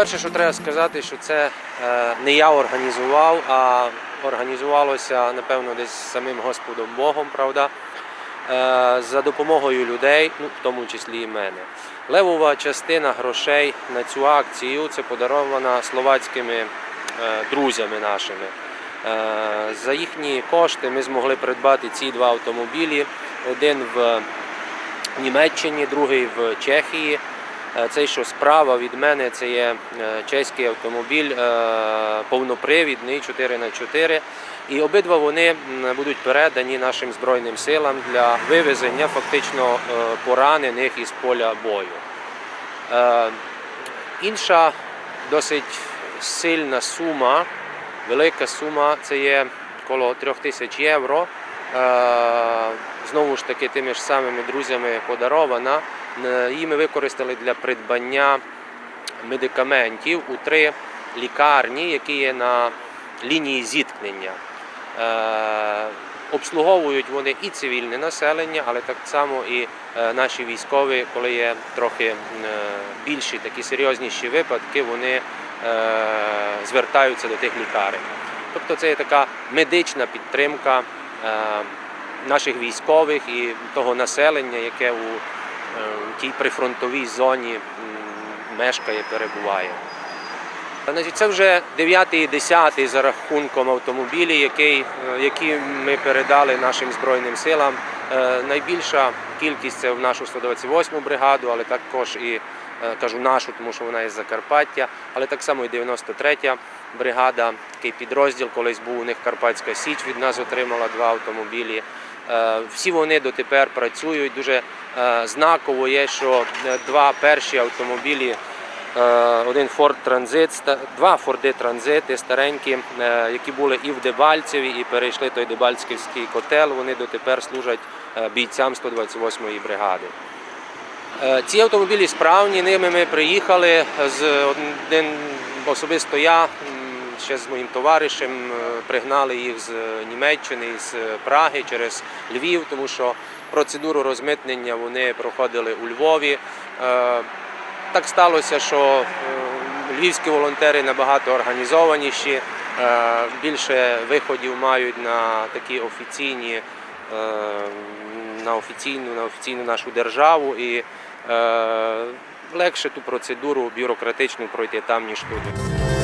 Перше, що треба сказати, що це е, не я організував, а організувалося, напевно, десь самим Господом Богом, правда, е, за допомогою людей, ну, в тому числі і мене. Левова частина грошей на цю акцію це подарована словацькими е, друзями нашими. За їхні кошти ми змогли придбати ці два автомобілі. Один в Німеччині, другий в Чехії. Е, Цей, що справа від мене, це є е, чеський автомобіль е, повнопривідний 4х4. І обидва вони будуть передані нашим Збройним силам для вивезення фактично поранених із поля бою. Інша досить сильна сума, велика сума це є коло 3 тисяч євро. Знову ж таки, тими ж самими друзями подарована. Її ми використали для придбання медикаментів у три лікарні, які є на лінії зіткнення. Е, Обслуговують вони і цивільне населення, але так само і е, наші військові, коли є трохи е, більші такі серйозніші випадки, вони звертаються до тих лікарень. Тобто це є така медична підтримка наших військових і того населення, яке у е, тій прифронтовій зоні мешкає, перебуває. Це вже 9 і 10 за рахунком автомобілі, який, е, які ми передали нашим Збройним силам. Е, Найбільша кількість це в нашу 128 бригаду, але також і кажу нашу, тому що вона із Закарпаття, але так само і 93 бригада, такий підрозділ, колись був у них Карпатська Січ від нас отримала два автомобілі. Е, Всі вони дотепер працюють. Дуже е, знаково є, що е, два перші автомобілі один Ford Transit, два Форди Транзити старенькі, які були і в Дебальцеві, і перейшли той Дебальцівський котел. Вони дотепер служать бійцям 128-ї бригади. Ці автомобілі справні, ними ми приїхали з один особисто я ще з моїм товаришем е, пригнали їх з Німеччини, з Праги через Львів, тому що процедуру розмитнення вони проходили у Львові. Е, Так сталося, що е, львівські волонтери набагато організованіші, е, більше виходів мають на такі офіційні, е, на офіційну, на офіційну нашу державу і е, легше ту процедуру бюрократичну пройти там, ніж тут.